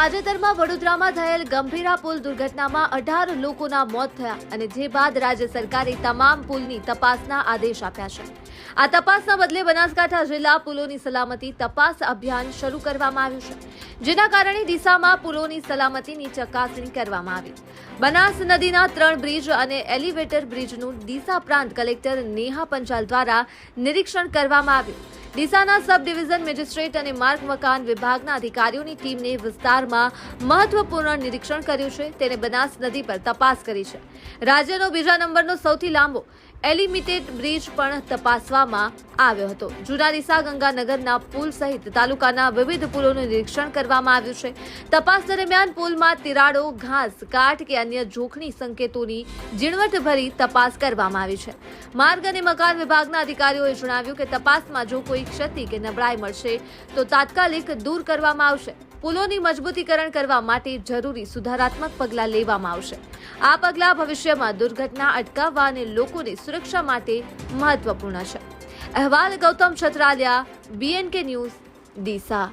તાજેતરમાં વડોદરામાં થયેલ ગંભીરા પુલ દુર્ઘટનામાં અઢાર લોકોના મોત થયા અને જે બાદ રાજ્ય સરકારે તમામ પુલની તપાસના આદેશ આપ્યા છે. આ તપાસના બદલે બનાસકાંઠા જિલ્લા પુલોની સલામતી તપાસ અભિયાન શરૂ કરવામાં આવ્યું છે, જેના કારણે દિશામાં પુલોની સલામતીની ચકાસણી કરવામાં આવી. બનાસ નદીના ત્રણ બ્રિજ અને એલિવેટર બ્રિજનું ડીસા પ્રાંત કલેક્ટર નેહા પંચાલ દ્વારા નિરીક્ષણ કરવામાં આવ્યું. ડીસાના સબ ડિવિઝન મેજિસ્ટ્રેટ અને માર્ગ મકાન વિભાગના અધિકારીઓની ટીમને વિસ્તારમાં મહત્વપૂર્ણ નિરીક્ષણ કર્યું છે. તેને બનાસ નદી પર તપાસ કરી છે. રાજ્યનો બીજા નંબરનો સૌથી લાંબો એલિમિટેડ બ્રિજ પણ તપાસવામાં આવ્યો હતો. જૂના ડીસા ગંગાનગરના પુલ સહિત તાલુકાના વિવિધ પુલોનું નિરીક્ષણ કરવામાં આવ્યું છે. તપાસ દરમિયાન પુલમાં તિરાડો, ઘાસ, કાટ કે અન્ય જોખમી સંકેતોની ઝીણવટભરી તપાસ કરવામાં આવી છે. માર્ગ અને મકાન વિભાગના અધિકારીઓએ જણાવ્યું કે તપાસમાં જો કોઈ ક્ષતિ કે નબળાઈ મળશે, તો તાત્કાલિક દૂર કરવામાં આવશે. પુલોની મજબૂતીકરણ કરવા માટે જરૂરી સુધારાત્મક પગલાં લેવામાં આવશે. આ પગલાં ભવિષ્યમાં દુર્ઘટના અટકાવવા અને લોકોની સુરક્ષા માટે મહત્વપૂર્ણ છે. અહેવાલ ગૌતમ છત્રાલિયા બીએનકે ન્યૂઝ ડીસા.